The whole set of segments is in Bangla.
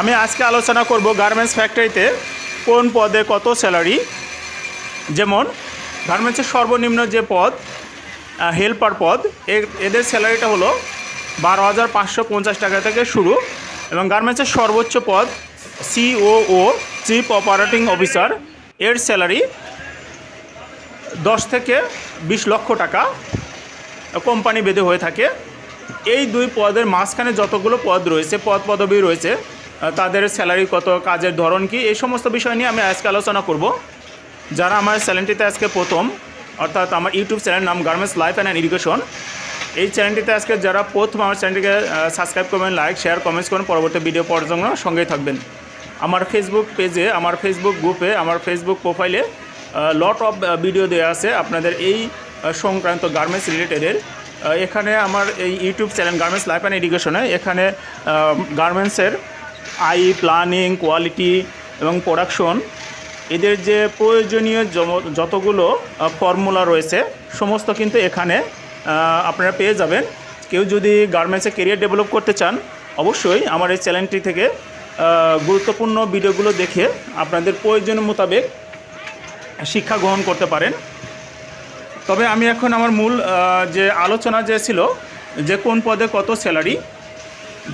আমি আজকে আলোচনা করব গার্মেন্টস ফ্যাক্টরিতে কোন পদে কত স্যালারি যেমন গার্মেন্টসের সর্বনিম্ন যে পদ হেল্পার পদ এদের স্যালারিটা হলো বারো হাজার পাঁচশো পঞ্চাশ টাকা থেকে শুরু এবং গার্মেন্টসের সর্বোচ্চ পদ সিওও চিফ অপারেটিং অফিসার এর স্যালারি দশ থেকে বিশ লক্ষ টাকা কোম্পানি বেঁধে হয়ে থাকে। এই দুই পদের মাঝখানে যতগুলো পদ রয়েছে, পদ পদবি রয়েছে তাদের স্যালারি কত, কাজের ধরন কি, এই সমস্ত বিষয় নিয়ে আমি আজকে আলোচনা করব। যারা আমার চ্যানেলটিতে আজকে প্রথম, অর্থাৎ আমার ইউটিউব চ্যানেল নাম গার্মেন্টস লাইফ অ্যান্ড এডুকেশন এই চ্যানেলটিতে আজকে যারা প্রথম আমার চ্যানেলটিকে সাবস্ক্রাইব করবেন লাইক শেয়ার কমেন্টস করুন পরবর্তী ভিডিও পাওয়ার জন্য সঙ্গেই থাকবেন। আমার ফেসবুক পেজে আমার ফেসবুক গ্রুপে আমার ফেসবুক প্রোফাইলে লট অফ ভিডিও দেওয়া আছে। আপনাদের এই সংক্রান্ত গার্মেন্টস রিলেটেডের এখানে আমার এই YouTube channel garments life and এডুকেশনে এখানে গার্মেন্টসের আই প্ল্যানিং কোয়ালিটি এবং প্রোডাকশন, এদের যে প্রয়োজনীয় যতগুলো ফর্মুলা রয়েছে, সমস্ত কিন্তু এখানে আপনারা পেয়ে যাবেন। কেউ যদি গার্মেন্টসে কেরিয়ার ডেভেলপ করতে চান, অবশ্যই আমার এই চ্যানেলটি থেকে গুরুত্বপূর্ণ ভিডিওগুলো দেখে আপনাদের প্রয়োজন মোতাবেক শিক্ষা গ্রহণ করতে পারেন। তবে আমি এখন আমার মূল যে আলোচনা যে ছিল, যে কোন পদে কত স্যালারি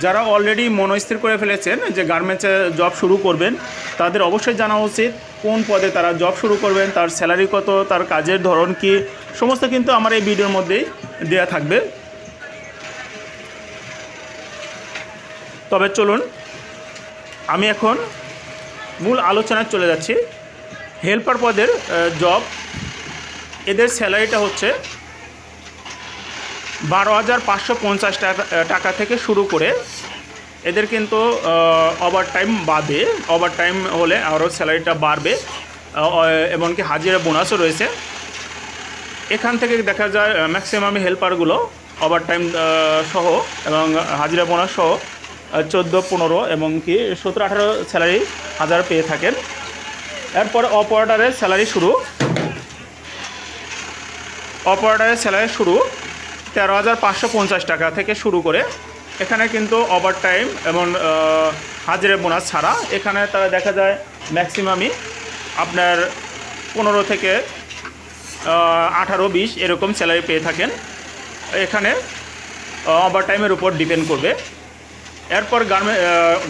যারা অলরেডি মনস্থির করে ফেলেছেন যে গার্মেন্টসে জব শুরু করবেন, তাদের অবশ্যই জানা উচিত কোন পদে তারা জব শুরু করবেন, তার স্যালারি কত, তার কাজের ধরন কি, সমস্ত কিন্তু আমার এই ভিডিওর মধ্যেই দেয়া থাকবে। তবে চলুন, আমি এখন মূল আলোচনায় চলে যাচ্ছি। হেল্পার পদের জব এদের স্যালারিটা হচ্ছে বারো হাজার পাঁচশো পঞ্চাশ টাকা টাকা থেকে শুরু করে এদের কিন্তু ওভার টাইম বাদে ওভার টাইম হলে আরও স্যালারিটা বাড়বে এমনকি হাজিরা বোনাসও রয়েছে। এখান থেকে দেখা যায় ম্যাক্সিমাম হেল্পারগুলো ওভার টাইম সহ এবং হাজিরা বোনাস সহ চোদ্দ, পনেরো এবং কি সতেরো, আঠারো স্যালারি হাজার পেয়ে থাকেন। এরপর অপারেটারের স্যালারি শুরু। অপারেটারের স্যালারি শুরু। তেরো হাজার পাঁচশো পঞ্চাশ টাকা থেকে শুরু করে এখানে কিন্তু ওভার টাইম এবং হাজিরা বোনাস ছাড়া এখানে তারা দেখা যায় ম্যাক্সিমামই আপনার পনেরো থেকে আঠারো, বিশ এরকম স্যালারি পেয়ে থাকেন। এখানে ওভার টাইমের উপর ডিপেন্ড করবে। এরপর গার্মে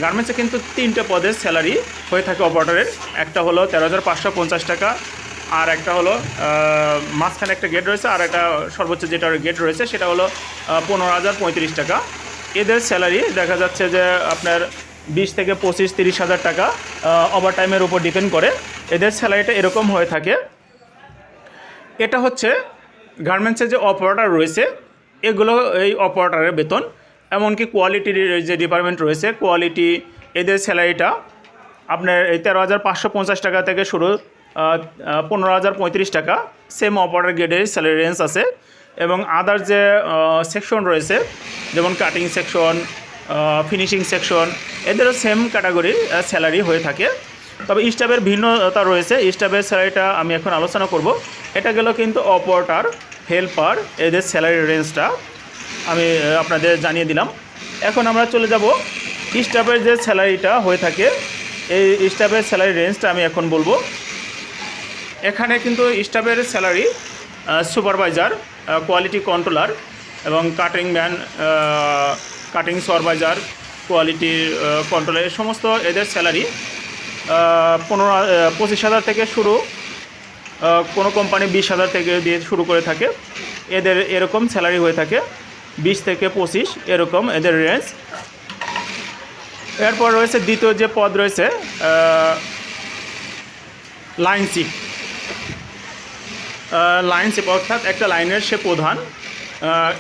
গার্মেন্টসে কিন্তু তিনটে পদের স্যালারি হয়ে থাকে অপারেটরের একটা হলো তেরো হাজার পাঁচশো পঞ্চাশ টাকা আর একটা হলো মাঝখানে একটা গেট রয়েছে, আর একটা সর্বোচ্চ যেটা গেট রয়েছে, সেটা হলো পনেরো হাজার পঁয়ত্রিশ টাকা। এদের স্যালারি দেখা যাচ্ছে যে আপনার বিশ থেকে পঁচিশ, তিরিশ হাজার টাকা ওভার টাইমের উপর ডিপেন্ড করে। এদের স্যালারিটা এরকম হয়ে থাকে। এটা হচ্ছে গার্মেন্টসের যে অপারেটার রয়েছে, এগুলো এই অপারেটারের বেতন, এমনকি কোয়ালিটির যে ডিপার্টমেন্ট রয়েছে কোয়ালিটি এদের স্যালারিটা আপনার এই তেরো হাজার পাঁচশো পঞ্চাশ টাকা থেকে শুরু পনেরো হাজার পঁয়ত্রিশ টাকা। সেম অপারেটর গ্রেডের স্যালারি রেঞ্জ আছে। এবং আদার যে সেকশন রয়েছে, যেমন কাটিং সেকশন ফিনিশিং সেকশন এদেরও সেম ক্যাটাগরির স্যালারি হয়ে থাকে। তবে স্টাফের ভিন্নতা রয়েছে। স্টাফের স্যালারিটা আমি এখন আলোচনা করব। এটা গেল কিন্তু অপারেটার হেল্পার এদের স্যালারি রেঞ্জটা আমি আপনাদের জানিয়ে দিলাম। এখন আমরা চলে যাব। স্টাফের যে স্যালারিটা হয়ে থাকে, এই স্টাফের স্যালারি রেঞ্জটা আমি এখন বলব। এখানে কিন্তু স্টাফের স্যালারি সুপারভাইজার কোয়ালিটি কন্ট্রোলার এবং cutting man cutting supervisor quality controller সমস্ত এদের স্যালারি পনেরো পঁচিশ হাজার থেকে শুরু কোনো কোম্পানি বিশ হাজার থেকে দিয়ে শুরু করে থাকে। এদের এরকম স্যালারি হয়ে থাকে, বিশ থেকে পঁচিশ এরকম এদের রেঞ্জ এরপর রয়েছে দ্বিতীয় যে পদ রয়েছে লাইন চিফ লাইন চিফ অর্থাৎ একটা লাইনের সে প্রধান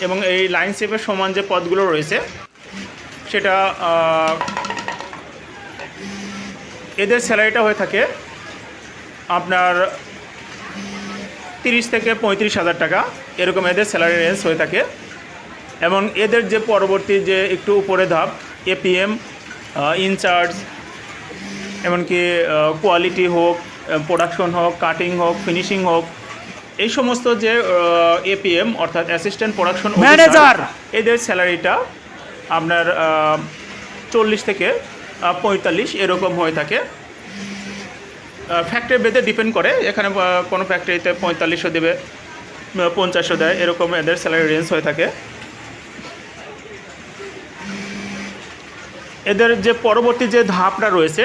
এবং এই লাইন চিফের সমান যে পদগুলো রয়েছে, সেটা এদের স্যালারিটা হয়ে থাকে আপনার তিরিশ থেকে পঁয়ত্রিশ হাজার টাকা, এরকম এদের স্যালারি রেঞ্জ হয়ে থাকে। এবং এদের যে পরবর্তী যে একটু উপরে ধাপ এপিএম ইনচার্জ এমনকি কোয়ালিটি হোক প্রোডাকশন হোক কাটিং হোক ফিনিশিং হোক এই সমস্ত যে এপিএম অর্থাৎ অ্যাসিস্ট্যান্ট প্রোডাকশন Manager! এদের স্যালারিটা আপনার চল্লিশ থেকে পঁয়তাল্লিশ এরকম হয়ে থাকে। ফ্যাক্টরি বেদে ডিপেন্ড করে। এখানে কোনো ফ্যাক্টরিতে পঁয়তাল্লিশও দেবে পঞ্চাশও দেয় এরকম এদের স্যালারি রেঞ্জ হয়ে থাকে। এদের যে পরবর্তী যে ধাপটা রয়েছে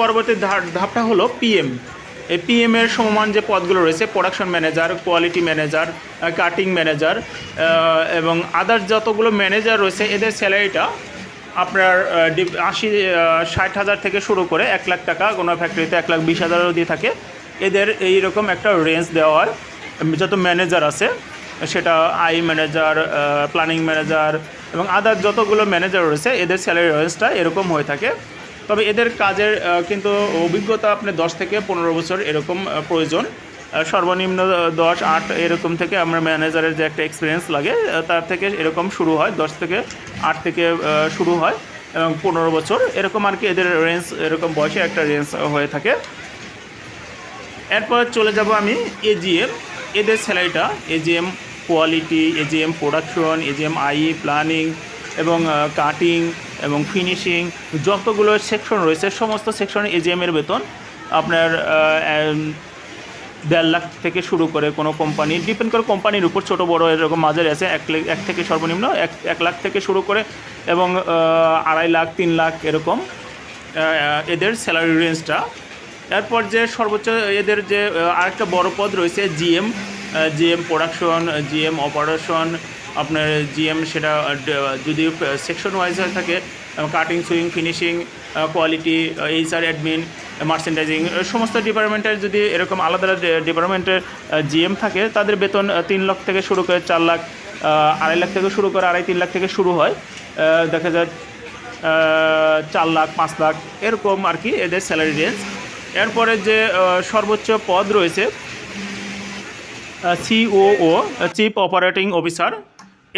পরবর্তী ধাপটা হলো পিএম এই পিএম এর সমান যে পদগুলো রয়েছে production manager quality manager cutting manager এবং আদার যতগুলো ম্যানেজার রয়েছে, এদের স্যালারিটা আপনার আশি ষাট হাজার থেকে শুরু করে এক লাখ টাকা, কোনো ফ্যাক্টরিতে এক লাখ বিশ হাজারও দিয়ে থাকে। এদের এইরকম একটা রেঞ্জ দেওয়ার যত ম্যানেজার আছে, সেটা আই ম্যানেজার প্ল্যানিং ম্যানেজার এবং আদার যতগুলো ম্যানেজার রয়েছে, এদের স্যালারি রেঞ্জটা এরকম হয়ে থাকে। তবে এদের কাজের কিন্তু অভিজ্ঞতা আপনি দশ থেকে পনেরো বছর এরকম প্রয়োজন। সর্বনিম্ন দশ, আট এরকম থেকে আমরা ম্যানেজারের যে একটা এক্সপিরিয়েন্স লাগে তার থেকে এরকম শুরু হয়। দশ থেকে আট থেকে শুরু হয়, এবং পনেরো বছর এরকম আর কি এদের রেঞ্জ এরকম বয়সে একটা রেঞ্জ হয়ে থাকে। এরপর চলে যাব আমি এজিএম এদের স্যালারিটা AGM quality AGM production AGM I planning এবং কাটিং এবং ফিনিশিং যতগুলো সেকশন রয়েছে, সমস্ত সেকশনে এজিএম এর বেতন। আপনার দেড় লাখ থেকে শুরু করে কোনো কোম্পানি ডিপেন্ড করে কোম্পানির উপর ছোটো, বড় এরকম মাঝারি আছে, এক এক থেকে সর্বনিম্ন এক এক লাখ থেকে শুরু করে এবং আড়াই লাখ, তিন লাখ এরকম এদের স্যালারি রেঞ্জটা এরপর যে সর্বোচ্চ এদের যে আরেকটা বড় পদ রয়েছে GM GM production GM operation আপনার জিএম সেটা যদি সেকশন ওয়াইজ হয়ে থাকে cutting sewing finishing quality HR admin merchandising সমস্ত ডিপার্টমেন্টের যদি এরকম আলাদা আলাদা ডিপার্টমেন্টের জিএম থাকে, তাদের বেতন তিন লাখ থেকে শুরু করে চার লাখ আড়াই লাখ থেকে শুরু করে আড়াই তিন লাখ থেকে শুরু হয় দেখা যায় চার লাখ, পাঁচ লাখ, এরকম আর কি এদের স্যালারি রেঞ্জ এরপরে যে সর্বোচ্চ পদ রয়েছে সিওও চিফ অপারেটিং অফিসার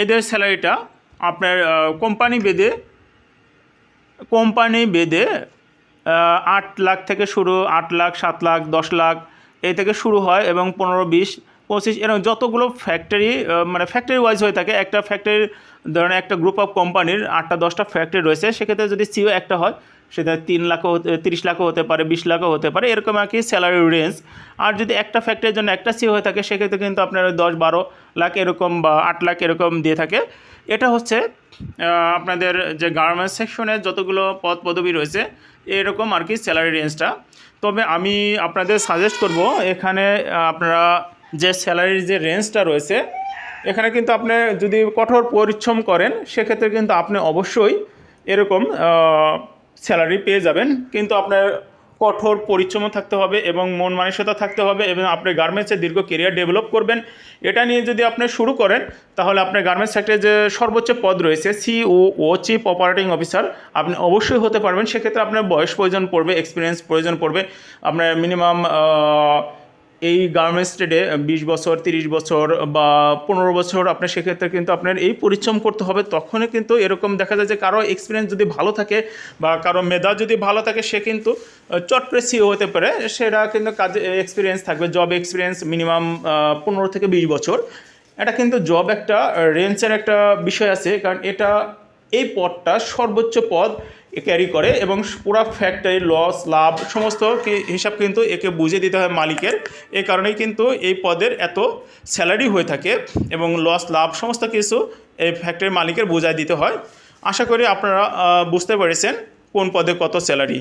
এদের স্যালারিটা আপনার কোম্পানি বেদে কোম্পানি বেদে আট লাখ থেকে শুরু, আট লাখ, সাত লাখ, দশ লাখ এই থেকে শুরু হয় এবং পনেরো, বিশ, পঁচিশ, এরকম যতগুলো ফ্যাক্টরি মানে ফ্যাক্টরি ওয়াইজ হয়ে থাকে, একটা ফ্যাক্টরির ধরেন একটা গ্রুপ অফ কোম্পানির আটটা, দশটা ফ্যাক্টরি রয়েছে, সেক্ষেত্রে যদি সিও একটা হয় সেটা তিন লাখও তিরিশ লাখও হতে পারে, বিশ লাখও হতে পারে, এরকম আর কি স্যালারি রেঞ্জ আর যদি একটা ফ্যাক্টরির জন্য একটা সিও হয়ে থাকে, সেক্ষেত্রে কিন্তু আপনার দশ বারো লাখ এরকম বা আট লাখ এরকম দিয়ে থাকে। এটা হচ্ছে আপনাদের যে গার্মেন্টস সেকশনে যতগুলো পদ পদবি রয়েছে, এরকম আর কি স্যালারি রেঞ্জটা তবে আমি আপনাদের সাজেস্ট করব, এখানে আপনারা যে স্যালারির যে রেঞ্জটা রয়েছে, এখানে কিন্তু আপনি যদি কঠোর পরিশ্রম করেন, সেক্ষেত্রে কিন্তু আপনি অবশ্যই এরকম স্যালারি পেয়ে যাবেন, কিন্তু আপনার কঠোর পরিশ্রম থাকতে হবে এবং মন মানসিকতা থাকতে হবে এবং আপনি গার্মেন্টসে দীর্ঘ কেরিয়ার ডেভেলপ করবেন। এটা নিয়ে যদি আপনি শুরু করেন, তাহলে আপনার গার্মেন্টস সেক্টরে যে সর্বোচ্চ পদ রয়েছে COO chief operating officer আপনি অবশ্যই হতে পারবেন। সেক্ষেত্রে আপনার বয়স প্রয়োজন পড়বে এক্সপিরিয়েন্স প্রয়োজন পড়বে। আপনার মিনিমাম এই গার্মেন্টস ট্রেডে বিশ বছর, তিরিশ বছর বা পনেরো বছর আপনার সেক্ষেত্রে কিন্তু আপনার এই পরিশ্রম করতে হবে। তখনই কিন্তু এরকম দেখা যায় যে কারও এক্সপিরিয়েন্স যদি ভালো থাকে বা কারও মেধা যদি ভালো থাকে, সে কিন্তু চট সিও হতে পারে। সেটা কিন্তু কাজে এক্সপিরিয়েন্স থাকবে। জব এক্সপিরিয়েন্স মিনিমাম পনেরো থেকে বিশ বছর। এটা কিন্তু জব একটা রেঞ্জের একটা বিষয় আছে। কারণ এটা, এই পদটা সর্বোচ্চ পদ। ক্যারি করে এবং পুরো ফ্যাক্টরি লস লাভ সমস্ত হিসাব কিন্তু একে বুঝে দিতে হয় মালিকের। এই কারণেই কিন্তু এই পদের এত স্যালারি হয়ে থাকে এবং লস লাভ সমস্ত কিছু এই ফ্যাক্টরির মালিকের বোঝায় দিতে হয়। আশা করি আপনারা বুঝতে পেরেছেন কোন পদে কত স্যালারি